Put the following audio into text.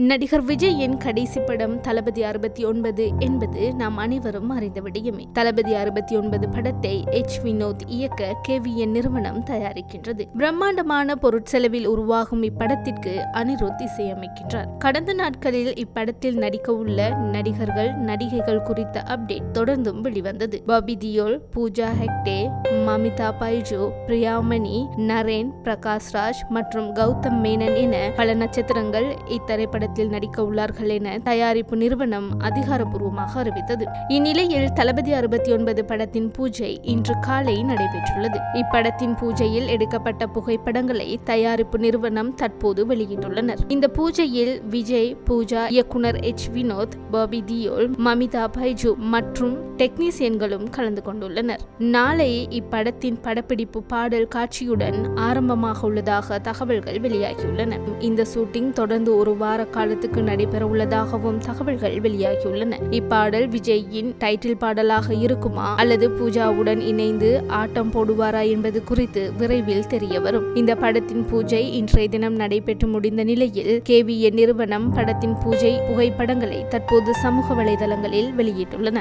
நடிகர் விஜயின் கடைசி படம் தளபதி அறுபத்தி ஒன்பது என்பது நாம் அனைவரும் அறிந்த விடயமே. தளபதி அறுபத்தி ஒன்பது படத்தை எச். வினோத் இயக்க கேவிஎன் நிறுவனம் தயாரிக்கின்றது. பிரம்மாண்டமான பொருட்செலவில் உருவாகும் இப்படத்திற்கு அனிருத் இசையமைக்கின்றார். கடந்த நாட்களில் இப்படத்தில் நடிக்க உள்ள நடிகர்கள் நடிகைகள் குறித்த அப்டேட் தொடர்ந்தும் வெளிவந்தது. பாபி தியோல் பூஜா ஹெக்டே மமிதா பைஜு பிரியாமணி நரேன் பிரகாஷ் ராஜ் மற்றும் கௌதம் மேனன் என பல நட்சத்திரங்கள் படத்தில் நடிக்க உள்ளார்கள் என தயாரிப்பு நிறுவனம் அதிகாரப்பூர்வமாக அறிவித்தது. இந்நிலையில் தளபதி அறுபத்தி ஒன்பது படத்தின் பூஜை இன்று காலை நடைபெற்றுள்ளது. இப்படத்தின் பூஜையில் எடுக்கப்பட்ட புகைப்படங்களை தயாரிப்பு நிறுவனம் தற்போது வெளியிட்டுள்ளனர். இந்த பூஜையில் விஜய் பூஜா இயக்குனர் எச். வினோத் பாபி தியோல் மமிதா பைஜு மற்றும் டெக்னீசியன்களும் கலந்து கொண்டுள்ளனர். நாளை இப்படத்தின் படப்பிடிப்பு பாடல் காட்சியுடன் ஆரம்பமாக உள்ளதாக தகவல்கள் வெளியாகியுள்ளன. இந்த ஷூட்டிங் தொடர்ந்து ஒரு வார காலத்துக்கு நடைபெற உள்ளதாகவும் தகவல்கள் வெளியாகியுள்ளன. இப்பாடல் விஜயின் டைட்டில் பாடலாக இருக்குமா? அல்லது பூஜாவுடன் இணைந்து ஆட்டம் போடுவாரா என்பது குறித்து விரைவில் தெரிய வரும். இந்த படத்தின் பூஜை இன்றைய தினம் நடைபெற்று முடிந்த நிலையில் கேவிஎன் நிறுவனம் படத்தின் பூஜை புகைப்படங்களை தற்போது சமூக வலைதளங்களில் வெளியிட்டுள்ளன.